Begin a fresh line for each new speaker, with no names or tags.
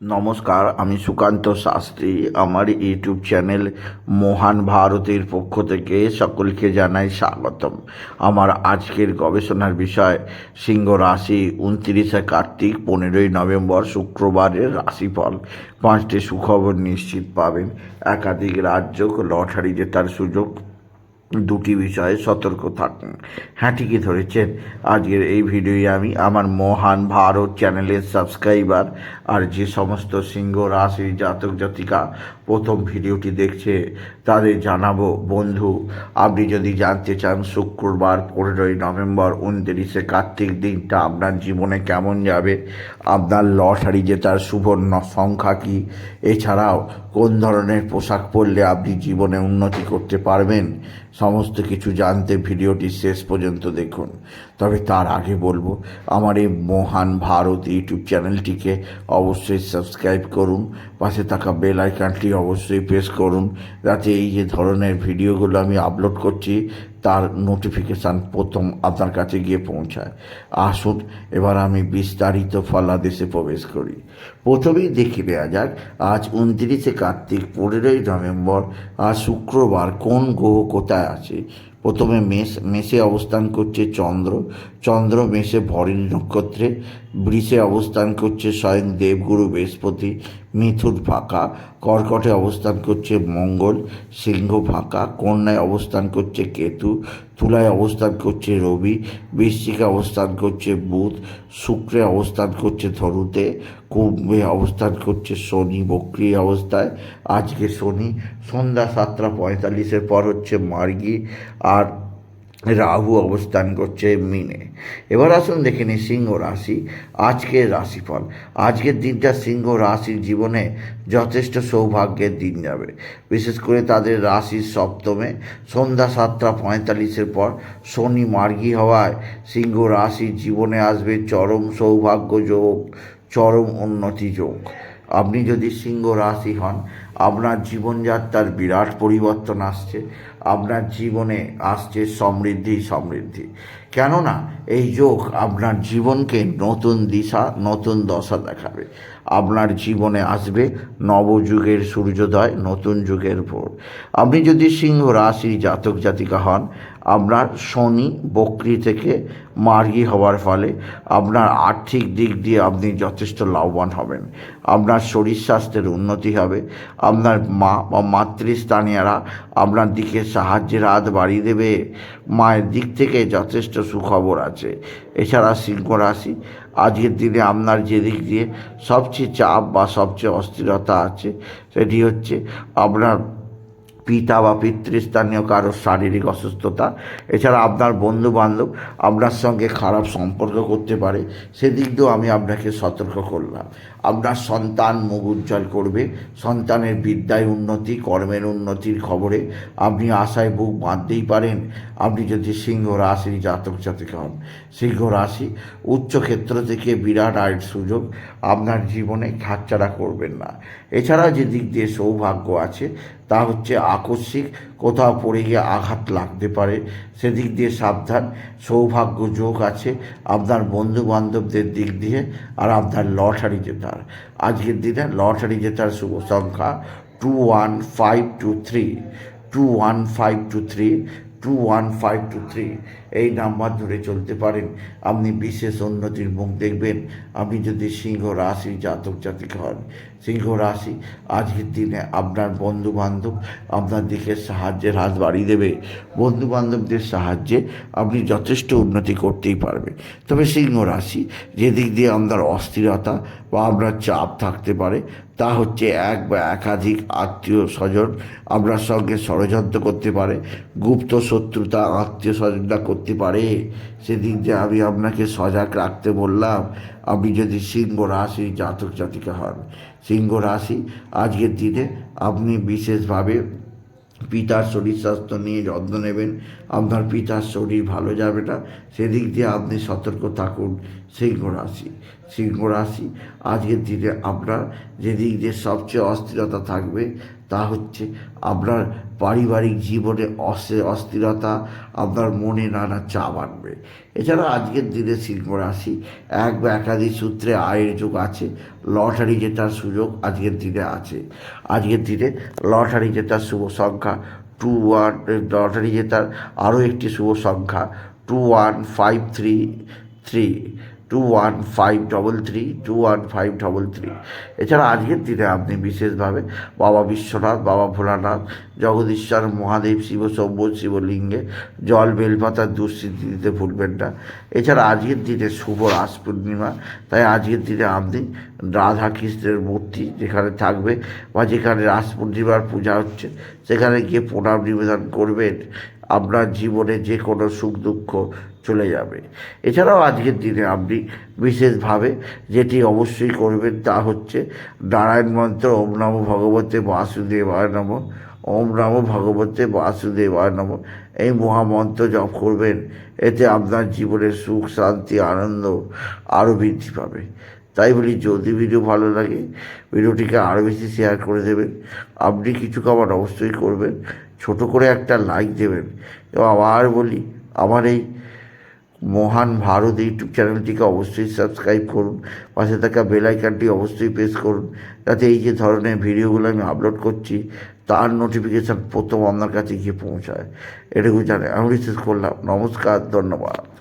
নমস্কার, আমি সুকান্ত শাস্ত্রী। আমার ইউটিউব চ্যানেল মহান ভারতের পক্ষ থেকে সকলকে জানাই স্বাগতম। আমার আজকের গবেষণার বিষয়, সিংহ রাশি, উনত্রিশে কার্তিক, পনেরোই নভেম্বর, শুক্রবারের রাশিফল। পাঁচটি সুখবর নিশ্চিত পাবেন। একাধিক রাজ্য লটারি জেতার সুযোগ দুটি বিষয়ে সতর্ক থাকুন। হ্যাঁ ঠিকই ধরেছেন? আজকের এই ভিডিওয়ে আমি আমার মহান ভারত চ্যানেলের সাবস্ক্রাইবার আর যে সমস্ত সিংহ, রাশি, জাতক, জাতিকা প্রথম ভিডিওটি দেখছে, তাদের জানাব, বন্ধু, আপনি যদি জানতে চান শুক্রবার পনেরোই নভেম্বর উনত্রিশে কার্তিক দিনটা আপনার জীবনে কেমন যাবে, আপনার লটারি জেতার সুবর্ণ সংখ্যা কী? এছাড়াও, কোন ধরনের পোশাক পরলে আপনি জীবনে উন্নতি করতে পারবেন? সমস্ত কিছু জানতে ভিডিওটি শেষ পর্যন্ত দেখুন। তবে তার আগে বলব, আমার এই মহান ভারত ইউটিউব চ্যানেলটিকে অবশ্যই সাবস্ক্রাইব করুন, পাশে থাকা বেল আইকনটি অবশ্যই প্রেস করুন, যাতে এই যে ধরনের ভিডিওগুলো আমি আপলোড করছি, তার নোটিফিকেশান প্রথম আপনার কাছে গিয়ে পৌঁছায়। আসুন, এবার আমি বিস্তারিত ফলাদেশে প্রবেশ করি। প্রথমেই দেখে নেওয়া যাক, আজ উনত্রিশে কার্তিক পনেরোই নভেম্বর, আজ শুক্রবার কোন গ্রহ কোথায় আছে? প্রথমে মেষ মেষে অবস্থান করছে চন্দ্র। চন্দ্র মেষে ভরণী নক্ষত্রে। বৃষে অবস্থান করছে স্বয়ং দেবগুরু বৃহস্পতি, মিথুন ফাঁকা, কর্কটে অবস্থান করছে মঙ্গল, সিংহ ফাঁকা, কন্যায় অবস্থান করছে কেতু, তুলায় অবস্থান করছে রবি, বৃশ্চিকে অবস্থান করছে বুধ, শুক্রে অবস্থান করছে ধরুতে কুম্ভে অবস্থান করছে শনি, বক্রি অবস্থায়, আজকে শনি, সন্ধ্যা সাতটা পঁয়তাল্লিশের পর হচ্ছে মার্গী, আর রাহু অবস্থান করছে মিনে। এবার আসুন দেখে নিই সিংহ রাশি, আজকের রাশিফল। আজকের দিনটা সিংহ রাশির জীবনে যথেষ্ট সৌভাগ্যের দিন যাবে। বিশেষ করে তাদের রাশির সপ্তমে, সন্ধ্যা সাতটা পঁয়তাল্লিশের পর শনি মার্গী হওয়ায় সিংহ রাশির জীবনে আসবে চরম সৌভাগ্য যোগ, চরম উন্নতি যোগ। আপনি যদি সিংহ রাশি হন, আপনার জীবনযাত্রার বিরাট পরিবর্তন আসছে। আপনার জীবনে আসছে সমৃদ্ধি সমৃদ্ধি। কেননা এই যোগ আপনার জীবনকে নতুন দিশা, নতুন দশা দেখাবে। আপনার জীবনে আসবে নবযুগের সূর্যোদয়, নতুন যুগের ভোর। আপনি যদি সিংহ রাশি জাতক জাতিকা হন, আপনার শনি বকরি থেকে মার্গী হওয়ার ফলে আপনার আর্থিক দিক দিয়ে আপনি যথেষ্ট লাভবান হবেন। আপনার শরীর স্বাস্থ্যের উন্নতি হবে। আপনার মা বা মাতৃস্থানীয়রা আপনার দিকে সাহায্যের হাত বাড়িয়ে দেবে। মায়ের দিক থেকে যথেষ্ট সুখবর আছে। এছাড়া সিংহ রাশি, আজকের দিনে আপনার যে দিক দিয়ে সবচেয়ে চাপ বা সবচেয়ে অস্থিরতা আছে, সেটি হচ্ছে আপনার পিতা বা পিতৃস্থানীয় কারোর শারীরিক অসুস্থতা। এছাড়া আপনার বন্ধু বান্ধব আপনার সঙ্গে খারাপ সম্পর্ক করতে পারে, সেদিক দিয়েও আমি আপনাকে সতর্ক করলাম। আপনার সন্তান মুখ উজ্জ্বল করবে, সন্তানের বিদ্যায় উন্নতি, কর্মের উন্নতির খবরে আপনি আশায় বুক বাঁধতেই পারেন। আপনি যদি সিংহ রাশির জাতক জাতিকা হন, সিংহ রাশি উচ্চক্ষেত্র থেকে বিরাট আয়ের সুযোগ আপনার জীবনে হাতছাড়া করবেন না। এছাড়া যে দিক দিয়ে সৌভাগ্য আছে তা হচ্ছে আকস্মিক। কোথাও পড়ে গিয়ে আঘাত লাগতে পারে। সেদিক দিয়ে সাবধান। সৌভাগ্য যোগ আছে আপনার বন্ধু বান্ধবদের দিক দিয়ে আর আপনার লটারি জেতার। আজকের দিনে লটারি জেতার শুভ সংখ্যা two one five two three two one five two three two one five two three এই নাম্বার ধরে চলতে পারেন। আপনি বিশেষ উন্নতির মুখ দেখবেন। আপনি যদি সিংহ রাশির জাতক জাতিক হন, সিংহ রাশি আজকের দিনে আপনার বন্ধু বান্ধব আপনার দিকে সাহায্যের হাত বাড়িয়ে দেবে। বন্ধু বান্ধবদের সাহায্যে আপনি যথেষ্ট উন্নতি করতেই পারবেন। তবে সিংহ রাশি যেদিক দিয়ে আপনার অস্থিরতা বা আপনার চাপ থাকতে পারে, তা হচ্ছে এক বা একাধিক আত্মীয় স্বজন আপনার সঙ্গে ষড়যন্ত্র করতে পারে। গুপ্ত শত্রুতা, আত্মীয় স্বজনরা করতে পারে। সেদিক দিয়ে আমি আপনাকে সজাগ রাখতে বললাম। আপনি যদি সিংহ রাশি জাতক জাতিকা হন, সিংহ রাশি, আজকের দিনে আপনি বিশেষভাবে পিতার শরীর স্বাস্থ্য নিয়ে যত্ন নেবেন। আপনার পিতার শরীর ভালো যাবে না। সেদিক দিয়ে আপনি সতর্ক থাকুন সিংহ রাশি। সিংহ রাশি, আজকের দিনে আপনার যেদিক দিয়ে সবচেয়ে অস্থিরতা থাকবে তা হচ্ছে আপনার পারিবারিক জীবনে অস্থি- অস্থিরতা, আপনার মনে নানা চাপ আনবে। এছাড়া আজকের দিনে সিংহ রাশি এক বা একাধিক সূত্রে আয়ের যোগ আছে, লটারি জেতার সুযোগ আজকের দিনে আছে। আজকের দিনে লটারি জেতার শুভ সংখ্যা টু ওয়ান লটারি জেতার আরও একটি শুভ সংখ্যা two one five three three two one five double three two one five double three এছাড়া আজকের দিনে আপনি বিশেষভাবে বাবা বিশ্বনাথ, বাবা ভোলানাথ, জগদীশ্বর, মহাদেব, শিব শম্ভ শিবলিঙ্গে, জল বেলপাতার দুঃস্থিতি দিতে ভুলবেন না। এছাড়া আজকের দিনে শুভ রাস পূর্ণিমা, তাই আজকের দিনে আপনি রাধা কৃষ্ণের মূর্তি যেখানে থাকবে বা যেখানে রাস পূর্ণিমার পূজা হচ্ছে, সেখানে গিয়ে প্রণাম নিবেদন করবেন। আপনার জীবনে যে কোনো সুখ দুঃখ চলে যাবে। এছাড়াও আজকের দিনে আপনি বিশেষভাবে যেটি অবশ্যই করবেন তা হচ্ছে নারায়ণ মন্ত্র, ওম নম ভগবতে বাসুদেবায় নম, ওম নম ভগবতে বাসুদেবায় নম। এই মহামন্ত্র জপ করবেন, এতে আপনার জীবনের সুখ, শান্তি, আনন্দ আরও বৃদ্ধি পাবে। তাই বলি, যদি ভিডিও ভালো লাগে, ভিডিওটিকে আরও বেশি শেয়ার করে দেবেন। আপনি কিছু খাবার অবশ্যই করবেন। ছোট করে একটা লাইক দেবেন। এবং আবার বলি, আমার এই মহান ভারত ইউটিউব চ্যানেলটিকে অবশ্যই সাবস্ক্রাইব করুন। পাশে থাকা বেল আইকনটি অবশ্যই প্রেস করুন। যাতে এই যে ধরনের ভিডিওগুলো আমি আপলোড করছি, তার নোটিফিকেশান প্রথম আপনার কাছে গিয়ে পৌঁছায়। এটুকু জানে আমি শেষ করলাম। নমস্কার, ধন্যবাদ।